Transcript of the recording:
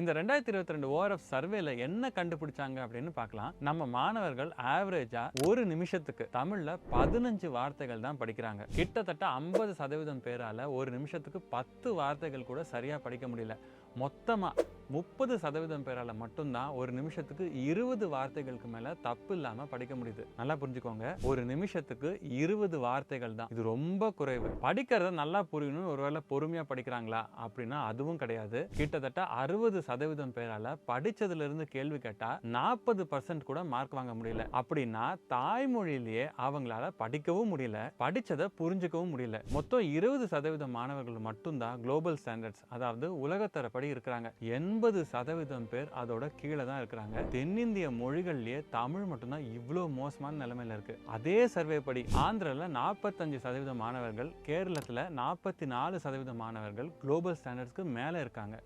இந்த ரெண்டாயிரத்தி இருபத்தி ரெண்டு ஓஆர்எஃப் சர்வேல என்ன கண்டுபிடிச்சாங்க அப்படின்னு பார்க்கலாம். நம்ம மாணவர்கள் ஆவரேஜா ஒரு நிமிஷத்துக்கு தமிழ்ல பதினஞ்சு வார்த்தைகள் தான் படிக்கிறாங்க. கிட்டத்தட்ட ஐம்பது சதவீதம் பேரால ஒரு நிமிஷத்துக்கு பத்து வார்த்தைகள் கூட சரியா படிக்க முடியல. மொத்தமாக முப்பது சதவீதம் பேரால் மட்டும்தான் ஒரு நிமிஷத்துக்கு இருபது வார்த்தைகளுக்கு மேலே தப்பு இல்லாமல் படிக்க முடியுது. நல்லா புரிஞ்சுக்கோங்க. ஒரு நிமிஷத்துக்கு இருபது வார்த்தைகள் தான். இது ரொம்ப குறைவு. படிக்கிறத நல்லா புரியணும் ஒருவேளை பொறுமையாக படிக்கிறாங்களா அப்படின்னா அதுவும் கிடையாது. கிட்டத்தட்ட அறுபது சதவீதம் பேரால் படித்ததுலேருந்து கேள்வி கேட்டால் நாற்பது பர்சன்ட் கூட மார்க் வாங்க முடியல. அப்படின்னா தாய்மொழியிலேயே அவங்களால படிக்கவும் முடியல படித்ததை புரிஞ்சுக்கவும் முடியல. மொத்தம் இருபது சதவீதம் மாணவர்கள் மட்டும்தான் குளோபல் ஸ்டாண்டர்ட்ஸ் அதாவது உலகத்தரப்படி இருக்கிறாங்க. எண்பது சதவீதம் பேர் அதோட கீழே தான் இருக்கிறாங்க. தென்னிந்திய மொழிகள்லயே தமிழ் மட்டும்தான் இவ்வளோ மோசமான நிலைமையில இருக்கு. அதே சர்வே படி ஆந்திரால நாற்பத்தஞ்சு சதவீதம் மாணவர்கள் கேரளத்துல நாற்பத்தி நாலு சதவீதம் மாணவர்கள் குளோபல் ஸ்டாண்டர்ட்ஸ்க்கு மேலே இருக்காங்க.